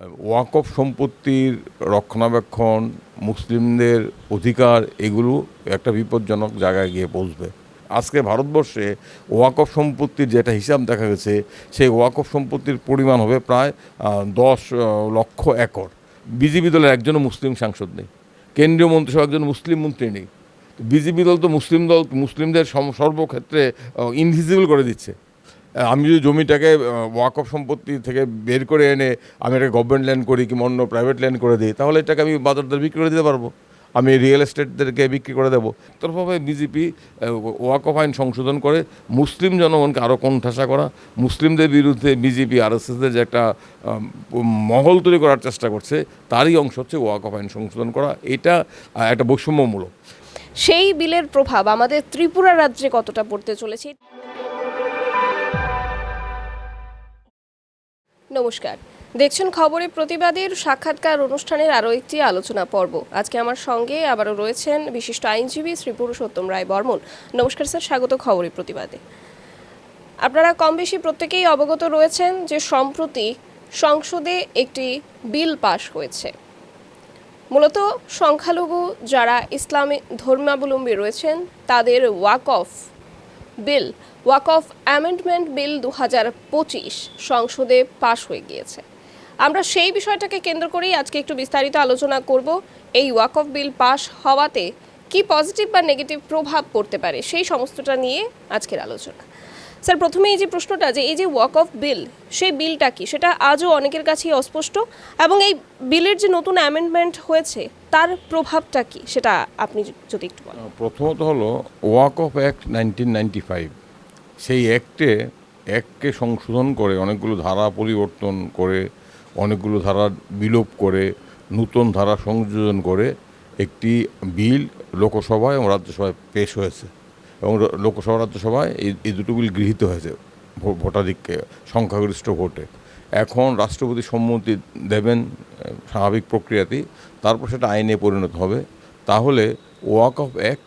ওয়াকফ সম্পত্তির রক্ষণাবেক্ষণ, মুসলিমদের অধিকার, এগুলো একটা বিপজ্জনক জায়গায় গিয়ে পৌঁছবে। আজকে ভারতবর্ষে ওয়াকফ সম্পত্তির যেটা হিসাব দেখা গেছে, সেই ওয়াকফ সম্পত্তির পরিমাণ হবে প্রায় দশ লক্ষ একর। বিজেপি দলের একজনও মুসলিম সাংসদ নেই। কেন্দ্রীয় মন্ত্রিসভা একজন মুসলিম মন্ত্রী নেই। বিজেপি দল তো মুসলিম দল, মুসলিমদের সর্বক্ষেত্রে ইনভিজিবল করে দিচ্ছে। আমি যদি জমিটাকে ওয়াকফ সম্পত্তি থেকে বের করে এনে আমি একটা গভর্নমেন্ট ল্যান্ড করি কিংবা অন্য প্রাইভেট ল্যান্ড করে দিই, তাহলে এটাকে আমি বাজার দর বিক্রি করে দিতে পারব। আমি রিয়েল এস্টেটদেরকে বিক্রি করে দেবো। তরফভাবে বিজেপি ওয়াকফ আইন সংশোধন করে, মুসলিম জনগণকে আরও কোণঠাসা করা, মুসলিমদের বিরুদ্ধে বিজেপি আর এসেসদের যে একটা মহল তৈরি করার চেষ্টা করছে, তারই অংশ হচ্ছে ওয়াকফ আইন সংশোধন করা। এটা একটা বৈষম্যমূলক। সেই বিলের প্রভাব আমাদের ত্রিপুরা রাজ্যে কতটা পড়তে চলেছে? নমস্কার। দেখছেন খবরে প্রতিবাদের সাক্ষাৎকার অনুষ্ঠানের আরও একটি আলোচনা পর্ব। আজকে আমার সঙ্গে আবারও রয়েছেন বিশিষ্ট আইনজীবী শ্রী পুরুষোত্তম রায় বর্মন। নমস্কার স্যার, স্বাগত খবরে প্রতিবাদে। আপনারা কম বেশি প্রত্যেকেই অবগত রয়েছেন যে সম্প্রতি সংসদে একটি বিল পাশ হয়েছে। মূলত সংখ্যালঘু যারা ইসলামী ধর্মাবলম্বী রয়েছেন, তাদের Waqf bill, Waqf amendment bill দু হাজার পঁচিশ সংসদে পাশ হয়ে গিয়েছে। আমরা সেই বিষয়টাকে কেন্দ্র করেই আজকে একটু বিস্তারিত আলোচনা করব, এই ওয়াক অফ বিল পাশ হওয়াতে কি পজিটিভ বা নেগেটিভ প্রভাব পড়তে পারে, সেই সমস্তটা নিয়ে আজকের আলোচনা। স্যার, প্রথমে এই যে প্রশ্নটা যে এই যে ওয়াক অফ বিল সেই বিলটা কি? সেটা আজও অনেকের কাছেই অস্পষ্ট এবং এই বিলের যে নতুন অ্যামেন্ডমেন্ট হয়েছে, তার প্রভাবটা কি? সেটা আপনি যদি একটু বলেন। প্রথমত হলো Waqf act nineteen ninety five সেই অ্যাক্টে অ্যাক্টকে সংশোধন করে, অনেকগুলো ধারা পরিবর্তন করে, অনেকগুলো ধারা বিলোপ করে, নূতন ধারা সংযোজন করে একটি বিল লোকসভায় এবং রাজ্যসভায় পেশ হয়েছে। এবং লোকসভা রাজ্যসভায় এই এই দুটো বিল গৃহীত হয়েছে ভো- ভোটাধিক্যে, সংখ্যাগরিষ্ঠ ভোটে। এখন রাষ্ট্রপতি সম্মতি দেবেন স্বাভাবিক প্রক্রিয়াতেই, তারপর সেটা আইনে পরিণত হবে। তাহলে ওয়াক অফ অ্যাক্ট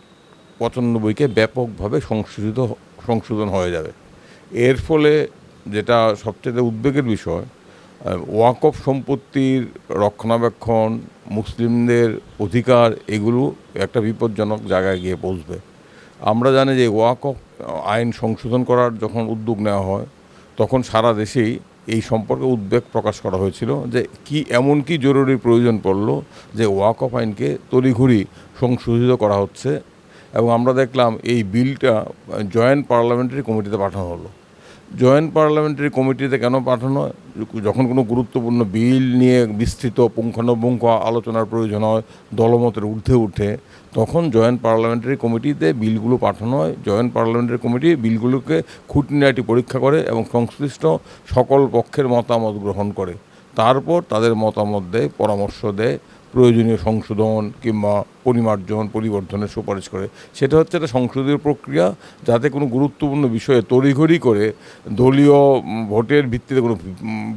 পঁচানব্বইকে ব্যাপকভাবে সংশোধিত সংশোধন হয়ে যাবে। এর ফলে যেটা সবচেয়ে উদ্বেগের বিষয় ওয়াক অফ সম্পত্তির রক্ষণাবেক্ষণ, মুসলিমদের অধিকার, এগুলো একটা বিপজ্জনক জায়গায় গিয়ে পৌঁছবে আমরা জানি যে ওয়াক অফ আইন সংশোধন করার যখন উদ্যোগ নেওয়া হয়, তখন সারা দেশেই এই সম্পর্কে উদ্বেগ প্রকাশ করা হয়েছিল যে কি এমন কি জরুরি প্রয়োজন পড়ল যে ওয়াক অফ আইনকে তড়িঘড়ি সংশোধিত করা হচ্ছে। এবং আমরা দেখলাম এই বিলটা জয়েন্ট পার্লামেন্টারি কমিটিতে পাঠানো হলো। জয়েন্ট পার্লামেন্টারি কমিটিতে কেন পাঠানো হয়? যখন কোনো গুরুত্বপূর্ণ বিল নিয়ে বিস্তৃত পুঙ্খানুপুঙ্খ আলোচনার প্রয়োজন হয়, দলমতের ঊর্ধ্বে উঠে তখন জয়েন্ট পার্লামেন্টারি কমিটিতে বিলগুলো পাঠানো হয় জয়েন্ট পার্লামেন্টারি কমিটি বিলগুলোকে খুঁটিনাটি পরীক্ষা করে এবং সংশ্লিষ্ট সকল পক্ষের মতামত গ্রহণ করে তারপর তাদের মতামত দেয়, পরামর্শ দেয় প্রয়োজনীয় সংশোধন কিংবা পরিমার্জন, পরিবর্ধনের সুপারিশ করে। সেটা হচ্ছে একটা সংসদীয় প্রক্রিয়া যাতে কোনো গুরুত্বপূর্ণ বিষয়ে তড়িঘড়ি করে দলীয় ভোটের ভিত্তিতে কোনো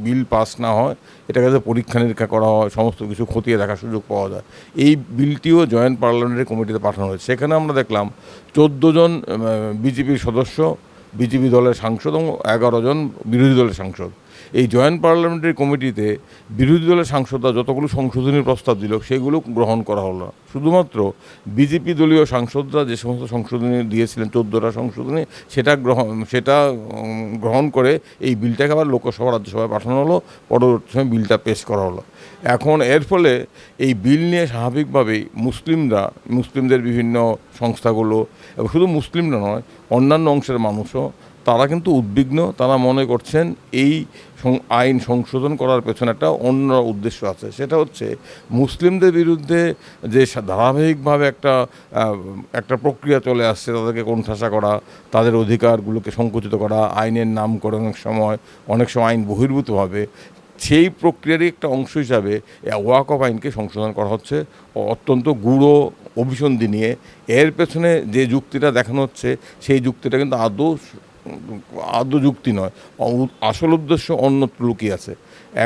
বিল পাস না হয়, এটাকে যাতে পরীক্ষা নিরীক্ষা করা হয়, সমস্ত কিছু খতিয়ে দেখার সুযোগ পাওয়া যায়। এই বিলটিও জয়েন্ট পার্লামেন্টারি কমিটিতে পাঠানো হয়েছে। সেখানে আমরা দেখলাম চোদ্দ জন বিজেপির সদস্য, বিজেপি দলের সাংসদ এবং এগারো জন বিরোধী দলের সাংসদ। এই জয়েন্ট পার্লামেন্টারি কমিটিতে বিরোধী দলের সাংসদরা যতগুলো সংশোধনীর প্রস্তাব দিল, সেগুলো গ্রহণ করা হলো। শুধুমাত্র বিজেপি দলীয় সাংসদরা যে সমস্ত সংশোধনী দিয়েছিলেন, চোদ্দোটা সংশোধনী, সেটা গ্রহণ সেটা গ্রহণ করে এই বিলটাকে আবার লোকসভা, রাজ্যসভায় পাঠানো হলো পরবর্তী সময় বিলটা পেশ করা হলো এখন এর ফলে এই বিল নিয়ে স্বাভাবিকভাবেই মুসলিমরা, মুসলিমদের বিভিন্ন সংস্থাগুলো, এবং শুধু মুসলিমরা নয়, অন্যান্য অংশের মানুষও তারা কিন্তু উদ্বিগ্ন, তারা মনে করছেন এই আইন সংশোধন করার পেছনে একটা অন্য উদ্দেশ্য আছে। সেটা হচ্ছে মুসলিমদের বিরুদ্ধে যে ধারাবাহিকভাবে একটা একটা প্রক্রিয়া চলে আসছে তাদেরকে কোণঠাসা করা, তাদের অধিকারগুলোকে সংকুচিত করা, আইনের নাম করে অনেক সময় অনেক সময় আইন বহির্ভূতভাবে সেই প্রক্রিয়ারই একটা অংশ হিসাবে ওয়াক অফ আইনকে সংশোধন করা হচ্ছে। অত্যন্ত গুঁড়ো অভিসন্ধি নিয়ে। এর পেছনে যে যুক্তিটা দেখানো হচ্ছে, সেই যুক্তিটা কিন্তু আদৌ আদৌ যুক্তি নয়। আসল উদ্দেশ্য অন্যত্র লুকিয়ে আছে।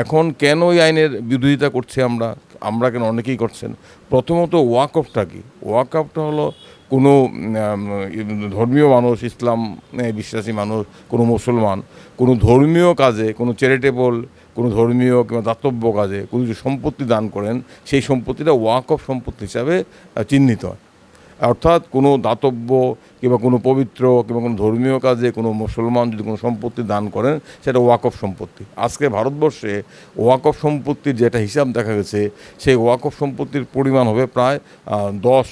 এখন কেন এই আইনের বিরোধিতা করছি আমরা? আমরা কেন অনেকেই করছেন? প্রথমত ওয়াক অফটা কি? ওয়াক অফটা হলো কোনো ধর্মীয় মানুষ, ইসলাম বিশ্বাসী মানুষ, কোনো মুসলমান, কোনো ধর্মীয় কাজে, কোনো চ্যারিটেবল, কোনো ধর্মীয় কিংবা দাতব্য কাজে কোনো কিছু সম্পত্তি দান করেন, সেই সম্পত্তিটা ওয়াক অফ সম্পত্তি হিসাবে চিহ্নিত হয়। অর্থাৎ কোনো দাতব্য কিংবা কোনো পবিত্র কিংবা কোনো ধর্মীয় কাজে কোনো মুসলমান যদি কোনো সম্পত্তি দান করেন, সেটা ওয়াকফ সম্পত্তি। আজকে ভারতবর্ষে ওয়াকফ সম্পত্তির যেটা হিসাব দেখা গেছে, সেই ওয়াকফ সম্পত্তির পরিমাণ হবে প্রায় দশ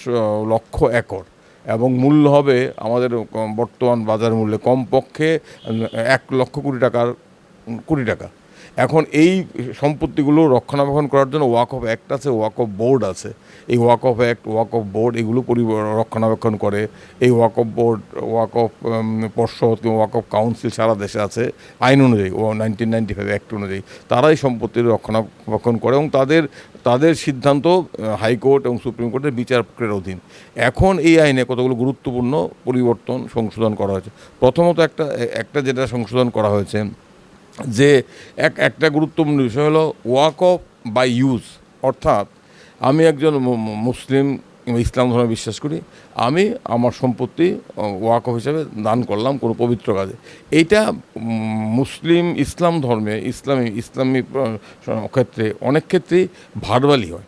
লক্ষ একর। এবং মূল্য হবে আমাদের বর্তমান বাজার মূল্যে কমপক্ষে এক লক্ষ কোটি টাকার, কোটি টাকা। এখন এই সম্পত্তিগুলো রক্ষণাবেক্ষণ করার জন্য ওয়াক অফ অ্যাক্ট আছে ওয়াক অফ বোর্ড আছে। এই Waqf act Waqf board এগুলো পরি রক্ষণাবেক্ষণ করে। এই Waqf board Waqf পর্ষদ ওয়াক অফ কাউন্সিল সারা দেশে আছে, আইন অনুযায়ী, ও নাইনটিন নাইনটি ফাইভ অ্যাক্ট অনুযায়ী। তারাই সম্পত্তির রক্ষণাবেক্ষণ করে এবং তাদের তাদের সিদ্ধান্ত হাইকোর্ট এবং সুপ্রিম কোর্টের বিচার প্রক্রিয়ার অধীন। এখন এই আইনে কতগুলো গুরুত্বপূর্ণ পরিবর্তন সংশোধন করা হয়েছে। প্রথমত একটা একটা যেটা সংশোধন করা হয়েছে যে এক, একটা গুরুত্বপূর্ণ বিষয় হলো ওয়াক অফ বাই ইউজ অর্থাৎ আমি একজন মুসলিম, ইসলাম ধর্মে বিশ্বাস করি, আমি আমার সম্পত্তি ওয়াক অফ হিসাবে দান করলাম কোনো পবিত্র কাজে। এইটা মুসলিম, ইসলাম ধর্মে, ইসলামী ইসলামী ক্ষেত্রে অনেক ক্ষেত্রেই ভারবালি হয়।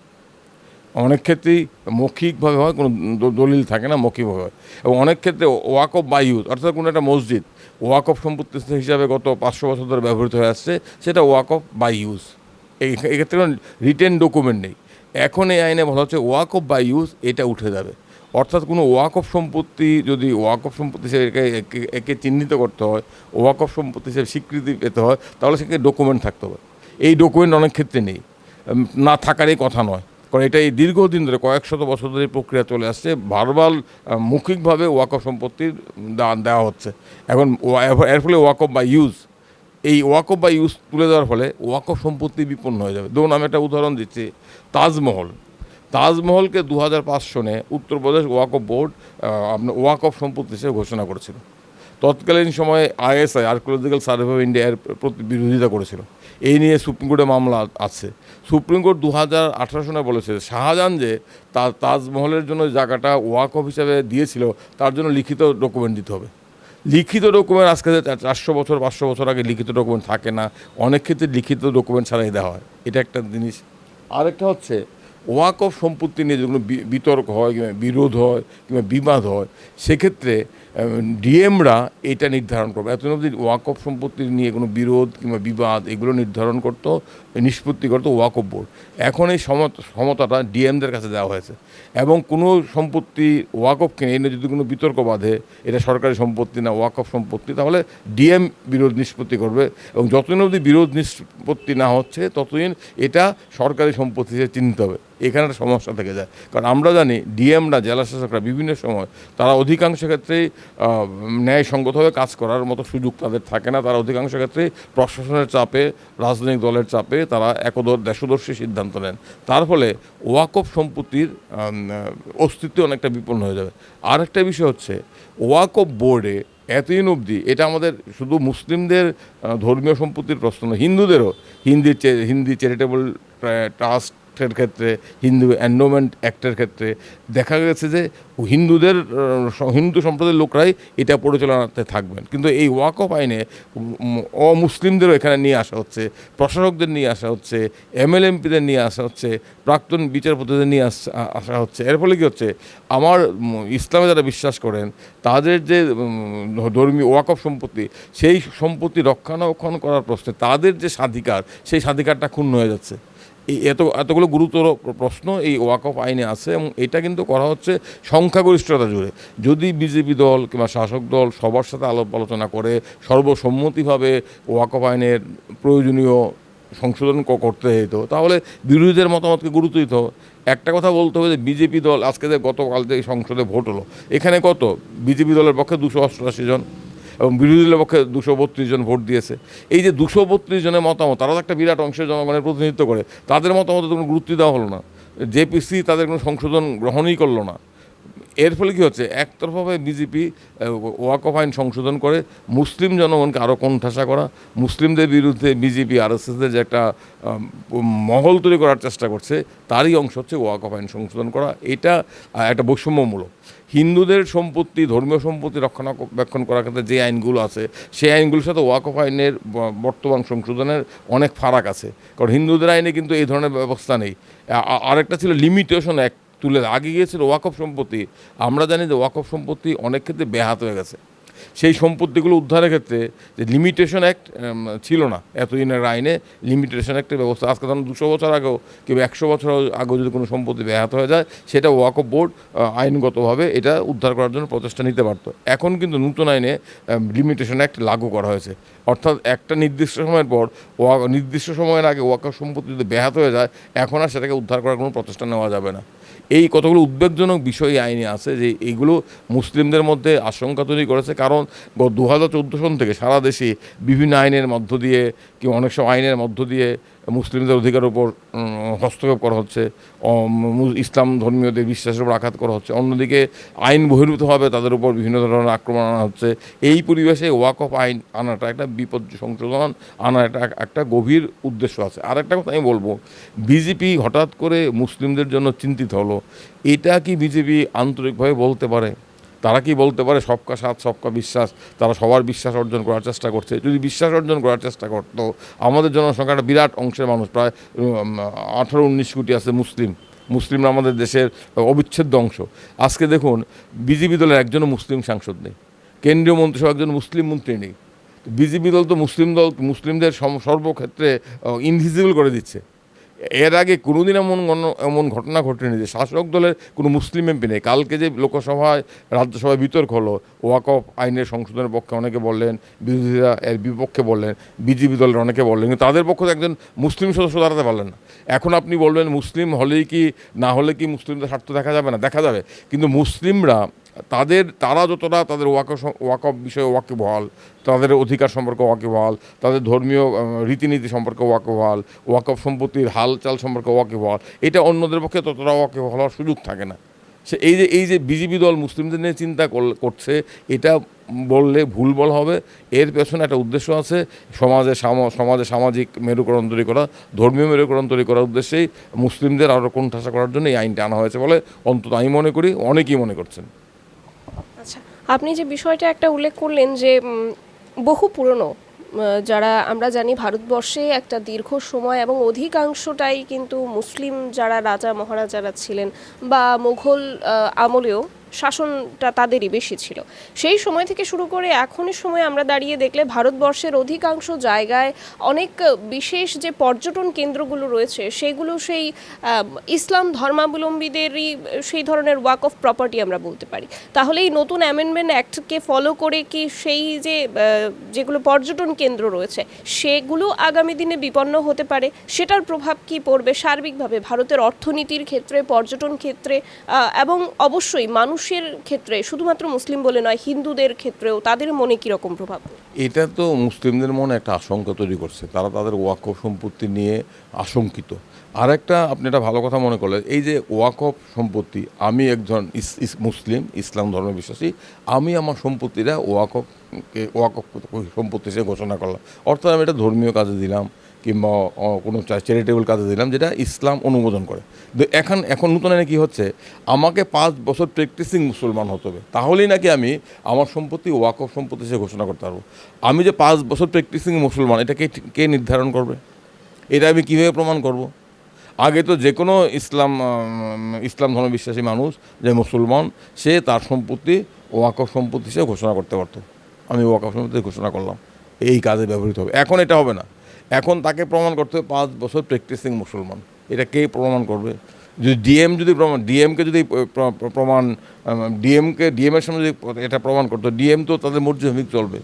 অনেক ক্ষেত্রেই মৌখিকভাবে হয়, কোনো দলিল থাকে না, মৌখিকভাবে হয়। এবং অনেক ক্ষেত্রে ওয়াক অফ বাই ইউজ অর্থাৎ কোনো একটা মসজিদ ওয়াক অফ সম্পত্তি হিসাবে গত পাঁচশো বছর ধরে ব্যবহৃত হয়ে আসছে, সেটা ওয়াক অফ বাই ইউজ। এক্ষেত্রে কোনো রিটেন ডকুমেন্ট নেই। এখন এই আইনে বলা হচ্ছে ওয়াক অফ বাই ইউজ, এটা উঠে যাবে। অর্থাৎ কোনো ওয়াক অফ সম্পত্তি যদি ওয়াক অফ সম্পত্তি হিসেবে একে চিহ্নিত করতে হয়, ওয়াক অফ সম্পত্তি হিসেবে স্বীকৃতি পেতে হয়, তাহলে সেখানে ডকুমেন্ট থাকতে হবে। এই ডকুমেন্ট অনেক ক্ষেত্রে নেই। না থাকারই কথা নয়। কারণ এটা এই দীর্ঘদিন ধরে, কয়েক শত বছর ধরে প্রক্রিয়া চলে আসছে। ভারবাল মৌখিকভাবে ওয়াক অফ সম্পত্তির দান দেওয়া হচ্ছে। এখন এর ফলে ওয়াক অফ বা ইউজ, এই ওয়াক অফ বা ইউজ তুলে দেওয়ার ফলে ওয়াক অফ সম্পত্তি বিপন্ন হয়ে যাবে। ধরুন, আমি একটা উদাহরণ দিচ্ছি, তাজমহল। তাজমহলকে দু হাজার পাঁচ সনে উত্তরপ্রদেশ ওয়াক অফ বোর্ড আপনার ওয়াক অফ সম্পত্তি হিসেবে ঘোষণা করেছিল। তৎকালীন সময়ে ASI archaeological survey of India এর প্রতি বিরোধিতা করেছিল। এই নিয়ে সুপ্রিম কোর্টে মামলা আছে। সুপ্রিম কোর্ট দু হাজার আঠারো সনে বলেছে, শাহজাহান যে তার তাজমহলের জন্য জায়গাটা ওয়াক অফ হিসাবে দিয়েছিল, তার জন্য লিখিত ডকুমেন্ট দিতে হবে। লিখিত ডকুমেন্ট আজকে চারশো বছর, পাঁচশো বছর আগে লিখিত ডকুমেন্ট থাকে না, অনেক ক্ষেত্রে লিখিত ডকুমেন্ট ছাড়াই দেওয়া হয়। এটা একটা জিনিস। আরেকটা হচ্ছে ওয়াক অফ সম্পত্তি নিয়ে যেগুলো বিতর্ক হয় কিংবা বিরোধ হয় কিংবা বিবাদ হয়, সেক্ষেত্রে ডিএমরা এটা নির্ধারণ করবে। এতদিন অবধি ওয়াক অফ সম্পত্তি নিয়ে কোনো বিরোধ কিংবা বিবাদ এগুলো নির্ধারণ করতো, নিষ্পত্তি করত ওয়াক অফ বোর্ড। এখন এই সমত সমতাটা ডিএমদের কাছে দেওয়া হয়েছে। এবং কোনো সম্পত্তি ওয়াক অফ কিনে এনে যদি কোনো বিতর্ক বাঁধে, এটা সরকারি সম্পত্তি না, ওয়াক অফ সম্পত্তি, তাহলে ডিএম বিরোধ নিষ্পত্তি করবে। এবং যতদিন অবধি বিরোধ নিষ্পত্তি না হচ্ছে, ততদিন এটা সরকারি সম্পত্তি হিসেবে চিনতে হবে। এখানে একটা সমস্যা থেকে যায়। কারণ আমরা জানি ডিএমরা জেলা শাসকরা বিভিন্ন সময় তারা অধিকাংশ ক্ষেত্রেই আহ, ন্যায়সঙ্গতভাবে কাজ করার মতো সুযোগ তাদের থাকে না। তারা অধিকাংশ ক্ষেত্রে প্রশাসনের চাপে রাজনৈতিক দলের চাপে তারা একদর দেশদর্শী সিদ্ধান্ত নেন। তার ফলে ওয়াকফ সম্পত্তির অস্তিত্ব অনেকটা বিপন্ন হয়ে যাবে। আরেকটা বিষয় হচ্ছে ওয়াকফ বোর্ডে এতদিন অবধি এটা আমাদের শুধু মুসলিমদের ধর্মীয় সম্পত্তির প্রশ্ন নয় হিন্দুদেরও হিন্দি হিন্দি চ্যারিটেবল ট্রাস্টের ক্ষেত্রে, হিন্দু অ্যান্ডোমেন্ট অ্যাক্টের ক্ষেত্রে, দেখা গেছে যে হিন্দুদের হিন্দু সম্প্রদায়ের লোকরাই এটা পরিচালনাতে থাকবেন। কিন্তু এই ওয়াক অফ আইনে অমুসলিমদেরও এখানে নিয়ে আসা হচ্ছে, প্রশাসকদের নিয়ে আসা হচ্ছে, এমএলএমপিদের নিয়ে আসা হচ্ছে, প্রাক্তন বিচারপতিদের নিয়ে আস- হচ্ছে। এর ফলে কী হচ্ছে? আমার ইসলামে যারা বিশ্বাস করেন, তাদের যে ধর্মীয় ওয়াকফ সম্পত্তি, সেই সম্পত্তি রক্ষণাবেক্ষণ করার প্রশ্নে তাদের যে স্বাধিকার, সেই স্বাধিকারটা ক্ষুণ্ণ হয়ে যাচ্ছে। এই এত, এতগুলো গুরুতর প্রশ্ন এই ওয়াকফ আইনে আছে এবং এটা কিন্তু করা হচ্ছে সংখ্যাগরিষ্ঠতা জুড়ে। যদি বিজেপি দল কিংবা শাসক দল সবার সাথে আলোপ আলোচনা করে, সর্বসম্মতিভাবে ওয়াকফ আইনের প্রয়োজনীয় সংশোধন করতে যেত তাহলে বিরোধীদের মতামতকে গুরুত্ব দিতে হবে। একটা কথা বলতে হবে যে বিজেপি দল আজকে যে গতকাল থেকে সংসদে ভোট হলো, এখানে কত? বিজেপি দলের পক্ষে দুশো অষ্টআশি জন। এবং বিরোধী দলের পক্ষে দুশো বত্রিশ জন ভোট দিয়েছে। এই যে দুশো বত্রিশ জনের মতামত, তারা তো একটা বিরাট অংশের জনগণের প্রতিনিধিত্ব করে, তাদের মতামত কোনো গুরুত্ব দেওয়া হলো না। জেপিসি তাদের কোনো সংশোধন গ্রহণই করল না। এর ফলে কী হচ্ছে? একতরফাভাবে বিজেপি ওয়াকফ আইন সংশোধন করে মুসলিম জনগণকে আরও কোণঠাসা করা, মুসলিমদের বিরুদ্ধে বিজেপি আর যে একটা মহল তৈরি করার চেষ্টা করছে, তারই অংশ হচ্ছে ওয়াকফ আইন সংশোধন করা। এটা একটা বৈষম্যমূলক। হিন্দুদের সম্পত্তি, ধর্মীয় সম্পত্তি রক্ষণাবেক্ষণ করার ক্ষেত্রে যে আইনগুলো আছে, সেই আইনগুলোর সাথে ওয়াকফ আইনের বর্তমান সংশোধনের অনেক ফারাক আছে। কারণ হিন্দুদের আইনে কিন্তু এই ধরনের ব্যবস্থা নেই। আরেকটা ছিল লিমিটেশন অ্যাক্ট তুলে আগে গিয়েছিল ওয়াকফ সম্পত্তি। আমরা জানি যে ওয়াকফ সম্পত্তি অনেক ক্ষেত্রে ব্যাহাত হয়ে গেছে। সেই সম্পত্তিগুলো উদ্ধারের ক্ষেত্রে যে লিমিটেশন অ্যাক্ট ছিল না এতদিনের আইনে। লিমিটেশন অ্যাক্টের ব্যবস্থা আজকে ধরুন দুশো বছর আগেও কিংবা একশো বছর আগেও যদি কোনো সম্পত্তি ব্যাহত হয়ে যায়, সেটা ওয়াকফ বোর্ড আইনগতভাবে এটা উদ্ধার করার জন্য প্রচেষ্টা নিতে পারতো। এখন কিন্তু নতুন আইনে লিমিটেশন অ্যাক্ট লাগু করা হয়েছে। অর্থাৎ একটা নির্দিষ্ট সময়ের পর নির্দিষ্ট সময়ের আগে ওয়াকফ সম্পত্তি যদি ব্যাহত হয়ে যায়, এখন আর সেটাকে উদ্ধার করার কোনো প্রচেষ্টা নেওয়া যাবে না। এই কতগুলো উদ্বেগজনক বিষয় আইনে আছে যে এইগুলো মুসলিমদের মধ্যে আশঙ্কা তৈরি করেছে? কারণ দু হাজার চোদ্দ সন থেকে সারা দেশে বিভিন্ন আইনের মধ্য দিয়ে, কি অনেক সব আইনের মধ্য দিয়ে মুসলিমদের অধিকার উপর হস্তক্ষেপ করা হচ্ছে ইসলাম ধর্মীয়দের বিশ্বাসের উপর আঘাত করা হচ্ছে। অন্যদিকে আইন বহির্ভূতভাবে তাদের উপর বিভিন্ন ধরনের আক্রমণ আনা হচ্ছে। এই পরিবেশে ওয়াক অফ আইন আনাটা একটা বিপদ সংশোধন আনা একটা একটা গভীর উদ্দেশ্য আছে। আর একটা কথা আমি বলব, বিজেপি হঠাৎ করে মুসলিমদের জন্য চিন্তিত হলো। এটা কি বিজেপি আন্তরিকভাবে বলতে পারে? তারা কি বলতে পারে, সবকা সাথ, সবকা বিশ্বাস? তারা সবার বিশ্বাস অর্জন করার চেষ্টা করছে। যদি বিশ্বাস অর্জন করার চেষ্টা করতো, আমাদের জনসংখ্যা একটা বিরাট অংশের মানুষ, প্রায় আঠারো, উনিশ কোটি আছে মুসলিম। মুসলিমরা আমাদের দেশের অবিচ্ছেদ্য অংশ। আজকে দেখুন, বিজেপি দলের একজনও মুসলিম সাংসদ নেই। কেন্দ্রীয় মন্ত্রিসভা একজন মুসলিম মন্ত্রী নেই। বিজেপি দল তো মুসলিম দল, মুসলিমদের সর্বক্ষেত্রে ইনভিজিবল করে দিচ্ছে। এর আগে কোনোদিন এমন এমন ঘটনা ঘটেনি যে শাসক দলের কোনো মুসলিম এমপি নেই। কালকে যে লোকসভায়, রাজ্যসভায় বিতর্ক হলো ওয়াকফ আইনের সংশোধনের পক্ষে অনেকে বললেন, বিরোধীরা এর বিপক্ষে বললেন, বিজেপি দলের অনেকে বললেন, কিন্তু তাদের পক্ষে একজন মুসলিম সদস্য দাঁড়াতে পারলেন না। এখন আপনি বলবেন মুসলিম হলেই কি, না হলে কি মুসলিমদের স্বার্থ দেখা যাবে না? দেখা যাবে। কিন্তু মুসলিমরা তাদের, তারা যতটা তাদের ওয়াক ওয়াকফ বিষয়ে ওয়াকিবহাল, তাদের অধিকার সম্পর্কে ওয়াকিবহাল, তাদের ধর্মীয় রীতিনীতি সম্পর্কে ওয়াকিবহাল, ওয়াকফ সম্পত্তির হাল চাল সম্পর্কে ওয়াকিবহাল, এটা অন্যদের পক্ষে ততটা ওয়াকিবহাল হওয়ার সুযোগ থাকে না। সে এই যে এই যে বিজেপি দল মুসলিমদের নিয়ে চিন্তা করছে, এটা বললে ভুল বল হবে। এর পেছনে একটা উদ্দেশ্য আছে, সমাজে সমাজে সামাজিক মেরুকরণ তৈরি করা, ধর্মীয় মেরুকরণ তৈরি করার উদ্দেশ্যেই মুসলিমদের আরও কোণঠাসা করার জন্য এই আইনটা আনা হয়েছে বলে অন্তত আমি মনে করি, অনেকেই মনে করছেন। আপনি যে বিষয়টা একটা উল্লেখ করলেন যে বহু পুরনো যারা আমরা জানি ভারতবর্ষে একটা দীর্ঘ সময় এবং অধিকাংশটাই কিন্তু মুসলিম যারা রাজা মহারাজারা ছিলেন বা মুঘল আমলেও শাসনটা তাদেরই বেশি ছিল। সেই সময় থেকে শুরু করে এখনের সময় আমরা দাঁড়িয়ে দেখলে ভারতবর্ষের অধিকাংশ জায়গায় অনেক বিশেষ যে পর্যটন কেন্দ্রগুলো রয়েছে, সেগুলো সেই ইসলাম ধর্মাবলম্বীদেরই সেই ধরনের ওয়াক অফ প্রপার্টি আমরা বলতে পারি। তাহলে এই নতুন অ্যামেন্ডমেন্ট অ্যাক্টকে ফলো করে কি সেই যে যেগুলো পর্যটন কেন্দ্র রয়েছে, সেগুলো আগামী দিনে বিপন্ন হতে পারে? সেটার প্রভাব কি পড়বে? সার্বিকভাবে ভারতের অর্থনীতির ক্ষেত্রে, পর্যটন ক্ষেত্রে এবং অবশ্যই মানুষের ক্ষেত্রে, শুধুমাত্র মুসলিম বলে নয়, হিন্দুদের ক্ষেত্রেও তাদের মনে কীরকম প্রভাব? এটা তো মুসলিমদের মনে একটা আশঙ্কা তৈরি করছে। তারা তাদের ওয়াকফ সম্পত্তি নিয়ে আশঙ্কিত। আর একটা আপনি একটা ভালো কথা মনে করলেন, এই যে ওয়াকফ সম্পত্তি, আমি একজন মুসলিম, ইসলাম ধর্ম বিশ্বাসী, আমি আমার সম্পত্তিটা ওয়াকফকে, ওয়াকফ সম্পত্তি হিসেবে ঘোষণা করলাম। অর্থাৎ আমি এটা ধর্মীয় কাজে দিলাম। কিংবা কোনো চ্যারিটেবল কাজে দিলাম যেটা ইসলাম অনুমোদন করে। তো এখন এখন নতুন আইনে কী হচ্ছে? আমাকে পাঁচ বছর প্র্যাকটিসিং মুসলমান হতে হবে। তাহলেই নাকি আমি আমার সম্পত্তি, ওয়াকফ সম্পত্তি হিসেবে ঘোষণা করতে পারব। আমি যে পাঁচ বছর প্র্যাকটিসিং মুসলমান, এটা কে নির্ধারণ করবে? এটা আমি কীভাবে প্রমাণ করব? আগে তো যে কোনো ইসলাম ইসলাম ধর্ম বিশ্বাসী মানুষ যে মুসলমান, সে তার সম্পত্তি, ওয়াকফ সম্পত্তি হিসেবে ঘোষণা করতে পারতো। আমি ওয়াকফ সম্পত্তি ঘোষণা করলাম। এই কাজে ব্যবহৃত হবে। এখন এটা হবে না। এখন তাকে প্রমাণ করতে হবে পাঁচ বছর প্র্যাকটিসিং মুসলমান। এটা কে প্রমাণ করবে? যদি ডিএম যদি প্রমাণ ডিএমকে যদি প্র- প্র- প্রমাণ ডিএমকে ডিএমের সামনে যদি এটা প্রমাণ করতো ডিএম তো তাদের মর্যাদা চলবে।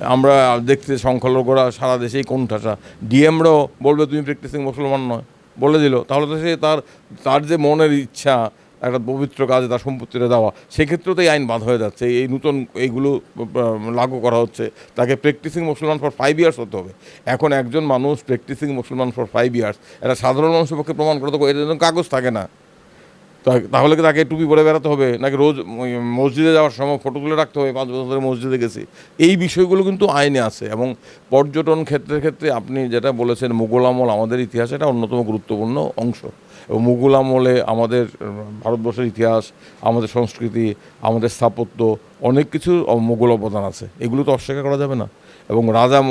আমরা দেখতে সংখ্যালঘুরা সারা দেশেই কোন ঠাসা ডিএমরাও বলবে, তুমি প্র্যাকটিসিং মুসলমান নয়। বলে দিল। তাহলে তো সে তার তার যে মনের ইচ্ছা একটা পবিত্র কাজে তার সম্পত্তিটা দেওয়া। সেক্ষেত্রেও তো এই আইন বাদ হয়ে যাচ্ছে। এই নতুন এইগুলো লাগু করা হচ্ছে। তাকে প্র্যাকটিসিং মুসলমান ফর ফাইভ ইয়ার্স হতে হবে। এখন একজন মানুষ প্র্যাকটিসিং মুসলমান ফর ফাইভ ইয়ার্স এটা সাধারণ মানুষের পক্ষে প্রমাণ করতে এর জন্য কাগজ থাকে না। তাহলে কি তাকে টুপি পরে বেড়াতে হবে? নাকি রোজ মসজিদে যাওয়ার সময় ফটো তুলে রাখতে হবে? পাঁচ বছর ধরে মসজিদে গেছি। এই বিষয়গুলো কিন্তু আইনে আছে এবং পর্যটন ক্ষেত্রের ক্ষেত্রে আপনি যেটা বলেছেন, মুঘল আমল আমাদের ইতিহাসে এটা অন্যতম গুরুত্বপূর্ণ অংশ। মুঘল আমলে আমাদের ভারতবর্ষের ইতিহাস, আমাদের সংস্কৃতি, আমাদের স্থাপত্য, অনেক কিছু মুঘল অবদান আছে। এগুলো তো অস্বীকার করা যাবে না। এবং রাজা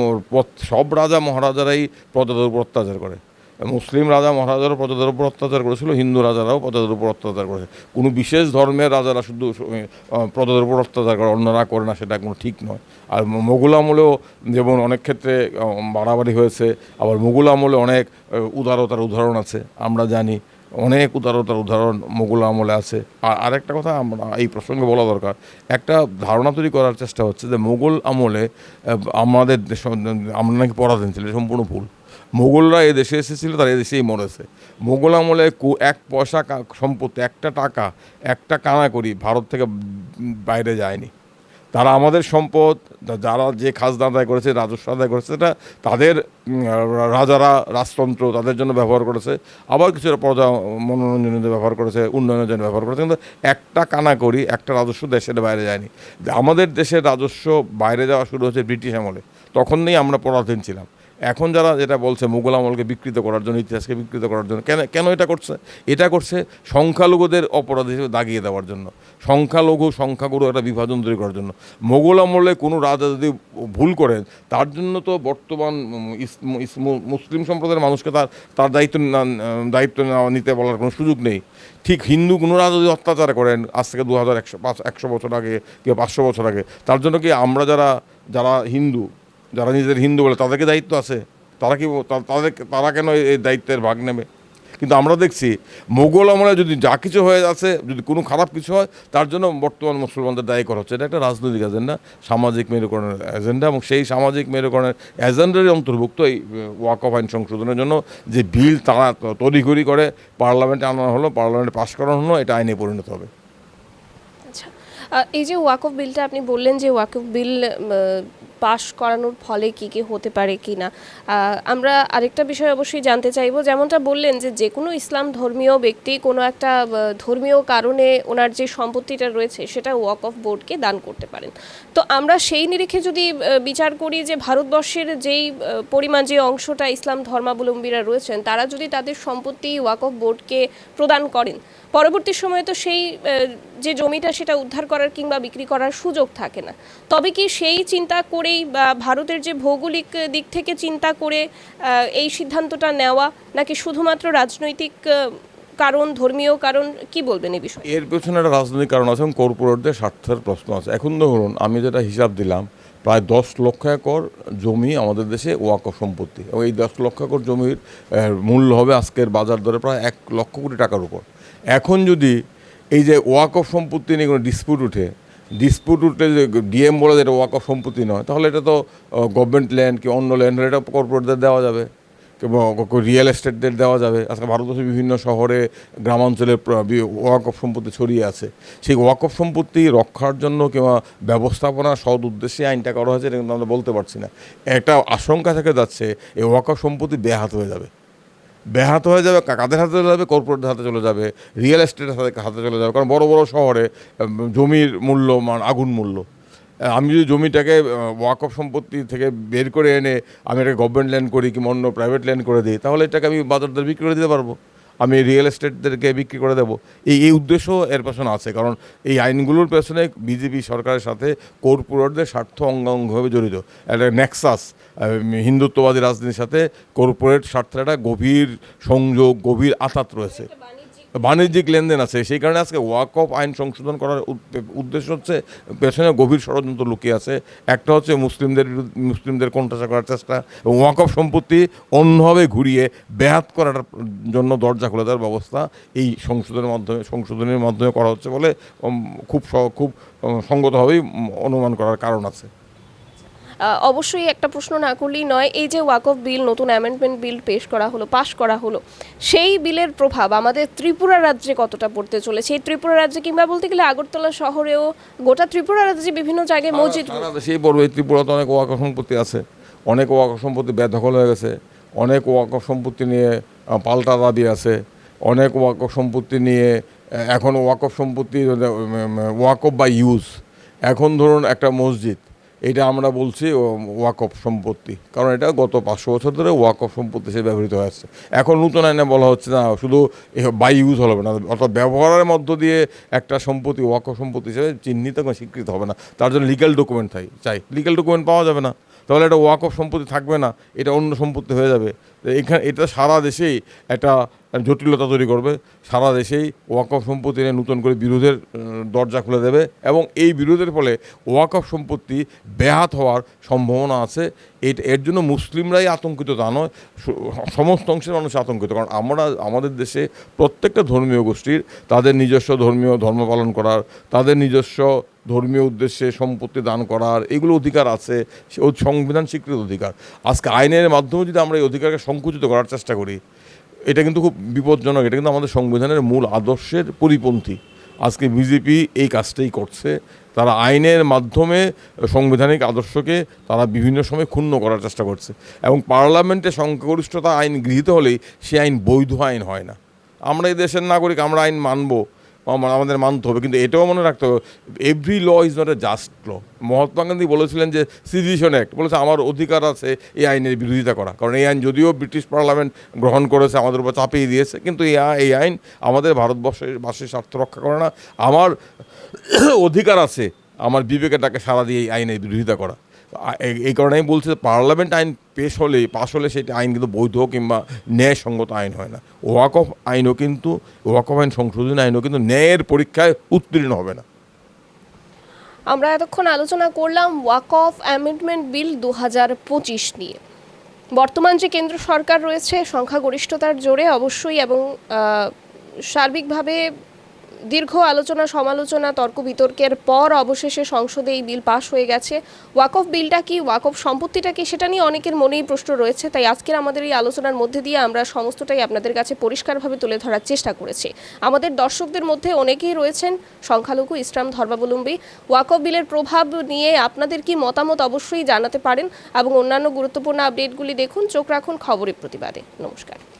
সব রাজা মহারাজারাই প্রজাদের অত্যাচার করে। মুসলিম রাজা মহারাজারও প্রজাদের উপর অত্যাচার করেছিল, হিন্দু রাজারাও প্রজাদের উপর অত্যাচার করেছে। কোনো বিশেষ ধর্মের রাজারা শুধু প্রজাদের উপর অত্যাচার করে, অন্যরা করে না, সেটা কোনো ঠিক নয়। আর মোগল আমলেও যেমন অনেক ক্ষেত্রে বাড়াবাড়ি হয়েছে, আবার মুঘল আমলে অনেক উদারতার উদাহরণ আছে, আমরা জানি, অনেক উদারতার উদাহরণ মোগল আমলে আছে। আর আরেকটা কথা আমরা এই প্রসঙ্গে বলা দরকার, একটা ধারণা তৈরি করার চেষ্টা হচ্ছে যে মোগল আমলে আমাদের আমরা নাকি পরাধীন ছিল সম্পূর্ণ ভুল। মোগলরা এদেশে দেশে এসেছিল, তারা এদেশেই মরেছে। মোগল আমলে এক পয়সা সম্পত্তি, একটা টাকা, একটা কানা করি ভারত থেকে বাইরে যায়নি। তারা আমাদের সম্পদ যারা যে খাজনা আদায় করেছে, রাজস্ব আদায় করেছে, সেটা তাদের রাজারা রাজতন্ত্র তাদের জন্য ব্যবহার করেছে। আবার কিছুটা প্রজা, মনোরঞ্জনের জন্য ব্যবহার করেছে, উন্নয়নের জন্য ব্যবহার করেছে, কিন্তু একটা কানা করি, একটা রাজস্ব দেশের বাইরে যায়নি। আমাদের দেশের রাজস্ব বাইরে যাওয়া শুরু হয়েছে ব্রিটিশ আমলে। তখন নেই আমরা পরাধীন ছিলাম। এখন যারা যেটা বলছে, মুঘল আমলকে বিকৃত করার জন্য, ইতিহাসকে বিকৃত করার জন্য, কেন কেন এটা করছে? এটা করছে সংখ্যালঘুদের অপরাধ হিসেবে দাগিয়ে দেওয়ার জন্য, সংখ্যালঘু, সংখ্যাগুরু একটা বিভাজন তৈরি করার জন্য। মোগল আমলে কোনো রাজা যদি ভুল করেন, তার জন্য তো বর্তমান মুসলিম সম্প্রদায়ের মানুষকে তার তার দায়িত্ব দায়িত্ব নেওয়া নিতে বলার কোনো সুযোগ নেই। ঠিক হিন্দু কোনো রাজা যদি অত্যাচার করেন, আজ থেকে দু হাজার একশো পাঁচ একশো বছর আগে কিংবা পাঁচশো বছর আগে, তার জন্য কি আমরা যারা যারা হিন্দু যারা নিজেদের হিন্দু বলে, তাদেরকে দায়িত্ব আছে। তারা কি তাদের, তারা কেন এই- এই দায়িত্বের ভাগ নেবে? কিন্তু আমরা দেখছি, মোগল আমলে যদি যা কিছু হয়ে আছে, যদি কোনো খারাপ কিছু হয়, তার জন্য বর্তমান মুসলমানদের দায়ী করা হচ্ছে। এটা একটা রাজনৈতিক এজেন্ডা সামাজিক মেরুকরণের এজেন্ডা এবং সেই সামাজিক মেরুকরণের এজেন্ডারই অন্তর্ভুক্ত এই ওয়াক অফ আইন সংশোধনের জন্য যে বিল তারা তড়িঘড়ি করে পার্লামেন্টে আনানো হলো, পার্লামেন্টে পাশ করানো হলো, এটা আইনে পরিণত হবে। আচ্ছা। এই যে ওয়াকফ বিলটা আপনি বললেন যে ওয়াকফ বিল পাশ করানোর ফলে কি কি হতে পারে কি না। আমরা আরেকটা বিষয় অবশ্যই জানতে চাইব, যেমনটা বললেন যে যে কোনো ইসলাম ধর্মীয় ব্যক্তি কোনো একটা ধর্মীয় কারণে ওনার যে সম্পত্তিটা রয়েছে সেটা ওয়াক অফ বোর্ডকে দান করতে পারেন। তো আমরা সেই নিরিখে যদি বিচার করি যে ভারতবর্ষের যেই পরিমাণ যে অংশটা ইসলাম ধর্মাবলম্বীরা রয়েছেন, তারা যদি তাদের সম্পত্তি ওয়াক অফ বোর্ডকে প্রদান করেন পরবর্তী সময়ে তো সেই যে জমিটা সেটা উদ্ধার করার কিংবা বিক্রি করার সুযোগ থাকে না। তবে কি সেই চিন্তা করেই বা ভারতের যে ভৌগোলিক দিক থেকে চিন্তা করে এই সিদ্ধান্তটা নেওয়া, নাকি শুধুমাত্র রাজনৈতিক কারণ, ধর্মীয় কারণ, কি বলবেন এই বিষয়ে? এর পেছনে একটা রাজনৈতিক কারণ আছে এবং কর্পোরেটদের স্বার্থের প্রশ্ন আছে। এখন ধরুন, আমি যেটা হিসাব দিলাম, প্রায় দশ লক্ষ একর জমি আমাদের দেশে ওয়াক সম্পত্তি। এবং এই দশ লক্ষ একর জমির মূল্য হবে আজকের বাজার দরে প্রায় এক লক্ষ কোটি টাকার উপর। এখন যদি এই যে ওয়াকফ সম্পত্তি নিয়ে কোনো ডিসপিউট উঠে ডিসপিউট উঠে যে ডিএম বলে এটা ওয়াকফ সম্পত্তি নয়, তাহলে এটা তো গভর্নমেন্ট ল্যান্ড কি অন্য ল্যান্ড এটা কর্পোরেটদের দেওয়া যাবে, কিংবা রিয়েল এস্টেটদের দেওয়া যাবে। আজকে ভারতবর্ষের বিভিন্ন শহরে, গ্রামাঞ্চলে ওয়াকফ সম্পত্তি ছড়িয়ে আছে। সেই ওয়াকফ সম্পত্তি রক্ষার জন্য কিংবা ব্যবস্থাপনা সৎ উদ্দেশ্যে আইনটা করা হয়েছে, এটা কিন্তু আমরা বলতে পারছি না। একটা আশঙ্কা থেকে যাচ্ছে, এই ওয়াকফ সম্পত্তি বেহাত হয়ে যাবে। ব্যাহত হয়ে যাবে কাদের হাতে চলে যাবে? কর্পোরেটের হাতে চলে যাবে রিয়েল এস্টেটের হাতে হাতে চলে যাবে? কারণ বড় বড় শহরে জমির মূল্য, মান, আগুন মূল্য। আমি যদি জমিটাকে ওয়াকফ সম্পত্তি থেকে বের করে এনে আমি এটাকে গভর্নমেন্ট ল্যান্ড করি কি অন্য প্রাইভেট ল্যান্ড করে দিই, তাহলে এটাকে আমি বাজার দরে বিক্রি করে দিতে পারব। আমি রিয়েল এস্টেটদেরকে বিক্রি করে দেবো। এই এই উদ্দেশ্য এর পেছনে আছে। কারণ এই আইনগুলোর পেছনে বিজেপি সরকারের সাথে কর্পোরেটদের স্বার্থ অঙ্গাঙ্গভাবে জড়িত। একটা নেক্সাস হিন্দুত্ববাদী রাজনীতির সাথে কর্পোরেট স্বার্থের একটা গভীর সংযোগ, গভীর আতাত রয়েছে। বাণিজ্যিক লেনদেন আছে, সেই কারণে আজকে ওয়াক অফ আইন সংশোধন করার উদ্দেশ্য হচ্ছে, পেছনে গভীর ষড়যন্ত্র লুকিয়ে আছে। একটা হচ্ছে মুসলিমদের মুসলিমদের কোণঠাসা করার চেষ্টা এবং ওয়াক অফ সম্পত্তি অন্যভাবে ঘুরিয়ে ব্যাহাত করার জন্য দরজা খুলে দেওয়ার ব্যবস্থা এই সংশোধনের মাধ্যমে সংশোধনের মাধ্যমে করা হচ্ছে বলে খুব খুব সঙ্গতভাবেই অনুমান করার কারণ আছে। অবশ্যই একটা প্রশ্ন না করলেই নয় এই যে ওয়াকফ বিল নতুন অ্যামেন্ডমেন্ট বিল পেশ করা হলো পাশ করা হলো সেই বিলের প্রভাব আমাদের ত্রিপুরা রাজ্যে কতটা পড়তে চলেছে? এই ত্রিপুরা রাজ্যে কিংবা বলতে গেলে আগরতলা শহরেও গোটা ত্রিপুরা রাজ্যে বিভিন্ন জায়গায় মসজিদ সেই পড়বে ত্রিপুরাতে অনেক ওয়াকফ সম্পত্তি আছে। অনেক ওয়াকফ সম্পত্তি বেদখল হয়ে গেছে। অনেক ওয়াকফ সম্পত্তি নিয়ে পাল্টা দাবি আছে। অনেক ওয়াকফ সম্পত্তি নিয়ে এখন ওয়াকফ সম্পত্তি ওয়াকফ বা ইউজ। এখন ধরুন একটা মসজিদ এটা আমরা বলছি ওয়াকফ সম্পত্তি। কারণ এটা গত পাঁচশো বছর ধরে ওয়াকফ সম্পত্তি হিসেবে ব্যবহৃত হয়ে আসছে। এখন নতুন আইনে বলা হচ্ছে না, শুধু বাই ইউজ হবে না, অর্থাৎ ব্যবহারের মধ্য দিয়ে একটা সম্পত্তি ওয়াকফ সম্পত্তি হিসেবে চিহ্নিত এবং স্বীকৃত হবে না। তার জন্য লিগ্যাল ডকুমেন্ট চাই চাই। ডকুমেন্ট পাওয়া যাবে না। তাহলে এটা ওয়াকফ সম্পত্তি থাকবে না, এটা অন্য সম্পত্তি হয়ে যাবে। এখানে এটা সারা দেশেই একটা জটিলতা তৈরি করবে। সারা দেশেই ওয়াকফ সম্পত্তি নিয়ে নতুন করে বিরোধের দরজা খুলে দেবে এবং এই বিরোধের ফলে ওয়াকফ সম্পত্তি ব্যাহাত হওয়ার সম্ভাবনা আছে। এর জন্য মুসলিমরাই আতঙ্কিত, তা নয়। সমস্ত অংশের মানুষ আতঙ্কিত। কারণ আমরা, আমাদের দেশে প্রত্যেকটা ধর্মীয় গোষ্ঠীর তাদের নিজস্ব ধর্মীয় ধর্ম পালন করার, তাদের নিজস্ব ধর্মীয় উদ্দেশ্যে সম্পত্তি দান করার এগুলো অধিকার আছে। সংবিধান স্বীকৃত অধিকার। আজকে আইনের মাধ্যমে যদি আমরা এই অধিকারকে সংকুচিত করার চেষ্টা করি। এটা কিন্তু খুব বিপজ্জনক, এটা কিন্তু আমাদের সংবিধানের মূল আদর্শের পরিপন্থী। আজকে বিজেপি এই কাজটাই করছে। তারা আইনের মাধ্যমে সাংবিধানিক আদর্শকে তারা বিভিন্ন সময় ক্ষুণ্ণ করার চেষ্টা করছে। এবং পার্লামেন্টে সংখ্যাগরিষ্ঠতা আইন গৃহীত হলেই সে আইন বৈধ আইন হয় না। আমরা এই দেশের নাগরিক, আমরা আইন মানবো। আমাদের মানতে হবে। কিন্তু এটাও মনে রাখতে হবে every law is not a just law Mahatma Gandhi বলেছিলেন যে সিডিশন অ্যাক্ট বলেছে, আমার অধিকার আছে এই আইনের বিরোধিতা করা। কারণ এই আইন যদিও ব্রিটিশ পার্লামেন্ট গ্রহণ করেছে, আমাদের উপর চাপিয়ে দিয়েছে, কিন্তু এই আইন আমাদের ভারতবর্ষের বাসীর স্বার্থ রক্ষা করে না। আমার অধিকার আছে, আমার বিবেকেটাকে সারা দিয়ে এই আইনের বিরোধিতা করা। এই- কারণে আমি বলছি পার্লামেন্ট আইন পেশ হলে, পাশ হলে সেটা আইন কিন্তু বৈধ কিংবা ন্যায়সঙ্গত আইন হয় না। ওয়াকফ আইনও কিন্তু ওয়াকফ আইন সংশোধনী আইনও কিন্তু ন্যায়ের পরীক্ষায় উত্তীর্ণ হবে না। আমরা এতক্ষণ আলোচনা করলাম ওয়াক অফ অ্যামেন্ডমেন্ট বিল দু পঁচিশ নিয়ে। বর্তমান যে কেন্দ্র সরকার রয়েছে, সংখ্যাগরিষ্ঠতার জোরে অবশ্যই এবং সার্বিকভাবে দীর্ঘ আলোচনা, সমালোচনা, তর্ক বিতর্কের পর অবশেষে সংসদে এই বিল পাশ হয়ে গেছে। ওয়াকফ বিলটা কি ওয়াকফ সম্পত্তিটা কি, সেটা নিয়ে অনেকের মনেই প্রশ্ন রয়েছে। তাই আজকের আমাদের এই আলোচনার মধ্যে দিয়ে আমরা সমস্তটাই আপনাদের কাছে পরিষ্কারভাবে তুলে ধরার চেষ্টা করেছি। আমাদের দর্শকদের মধ্যে অনেকেই রয়েছেন, সংখ্যালঘু ইসলাম ধর্মাবলম্বী। ওয়াকফ বিলের প্রভাব নিয়ে আপনাদের কি মতামত অবশ্যই জানাতে পারেন এবং অন্যান্য গুরুত্বপূর্ণ আপডেটগুলি দেখুন, চোখ রাখুন খবরের প্রতিবাদে। নমস্কার।